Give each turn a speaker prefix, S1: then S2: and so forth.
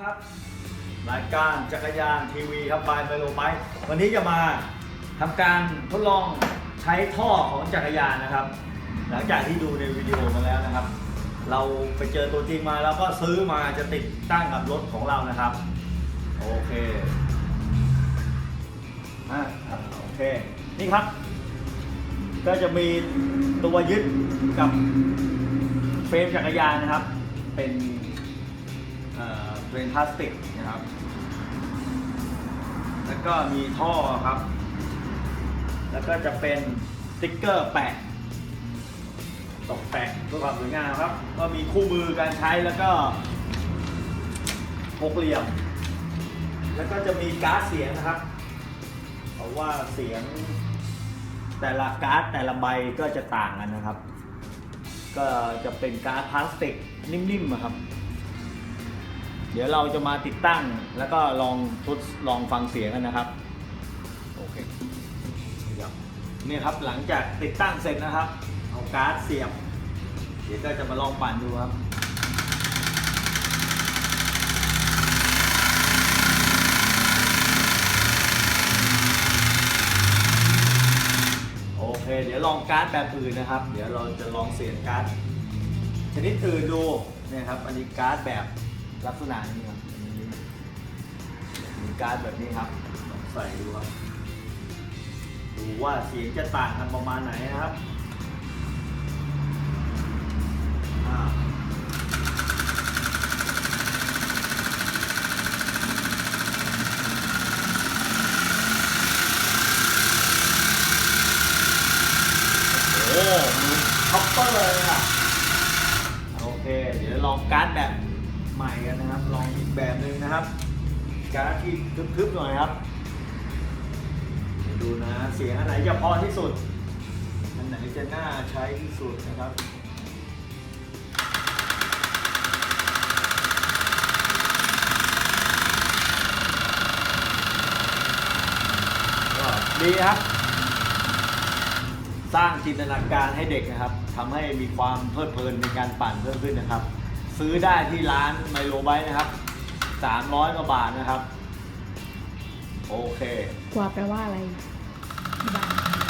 S1: ครับรายการจักรยานทีวีครับบายไมโลไบค์วันนี้จะมาทำการทดลองใช้ท่อของจักรยานนะครับ หลังจากที่ดูในวิดีโอมาแล้วนะครับ เราไปเจอตัวจริงมาแล้วก็ซื้อมาจะติดตั้งกับรถของเรานะครับ โอเคอะโอเค นี่ครับ ก็จะมีตัวยึดกับเฟรมจักรยานนะครับ เป็น เฟรมพลาสติกนะครับ แล้วก็มีท่อครับ แล้วก็จะเป็นสติ๊กเกอร์แปะตกแต่งเพื่อความสวยงามครับ ก็มีคู่มือการใช้แล้วก็หกเหลี่ยม แล้วก็จะมีการ์ดเสียงนะครับเพราะว่าเสียงแต่ละการ์ดแต่ละใบก็จะต่างกันนะครับ ก็จะเป็นการ์ดพลาสติกนิ่มๆอะครับ เดี๋ยวเราจะมาติดตั้งแล้วก็ลองทดลองฟังเสียงกันนะครับโอเคนี่ครับเนี่ยครับหลังจากติดตั้งเสร็จนะครับ เอาการ์ดเสียบ เดี๋ยวก็จะมาลองปั่นดูครับโอเค เดี๋ยวลองการ์ดแบบอื่นนะครับ เดี๋ยวเราจะลองเสียงการ์ดชนิดอื่นดูเนี่ยครับอันนี้การ์ดแบบ ลักษณะนี้ครับมีการ์ดแบบนี้ครับลองใส่ดูครับ ดูว่าเสียงจะต่างกันประมาณไหนนะครับโอ้โหมีท็อปเปอร์เลยอะ โอเค เดี๋ยวลองการ์ดแบบ ใหม่กันนะครับ ลองอีกแบบหนึ่งนะครับการที่ทึบๆหน่อยครับ ดูนะเสียงอันไหนจะพอที่สุด อันไหนจะน่าใช้ที่สุดนะครับดีครับ สร้างจินตนาการให้เด็กนะครับทำให้มีความเพลิดเพลินในการปั่นเพิ่มขึ้นนะครับ ซื้อได้ที่ร้านไมโลไบต์นะครับ 300กว่าบาทนะครับ โอเค
S2: กลัวแปลว่าอะไรที่บ้าน